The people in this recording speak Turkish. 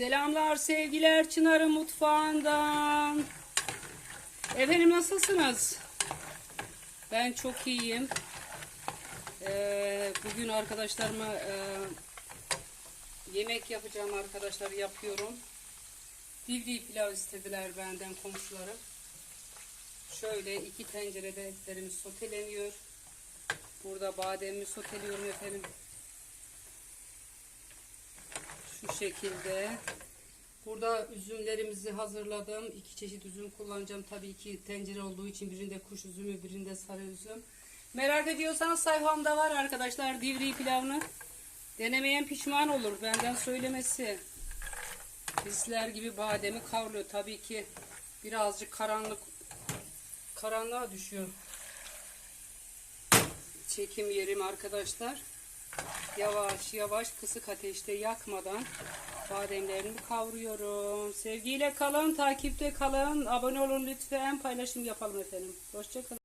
Selamlar sevgiler Çınar'ın mutfağından. Efendim nasılsınız? Ben çok iyiyim. Ee, bugün arkadaşlarıma e, yemek yapacağım arkadaşlar yapıyorum. Divri pilav istediler benden komşularım. Şöyle iki tencerede etlerimiz soteleniyor. Burada bademimi soteliyorum efendim. Şu şekilde. Burada üzümlerimizi hazırladım. İki çeşit üzüm kullanacağım. Tabii ki tencere olduğu için birinde kuş üzümü, birinde sarı üzüm. Merak ediyorsanız sayfamda var arkadaşlar divri pilavını. Denemeyen pişman olur. Benden söylemesi. Bizler gibi bademi kavruluyor. Tabii ki birazcık karanlık karanlığa düşüyor. Çekim yerim arkadaşlar. Yavaş yavaş kısık ateşte yakmadan bademlerimi kavuruyorum. Sevgiyle kalın, takipte kalın. Abone olun lütfen. Paylaşım yapalım efendim. Hoşçakalın.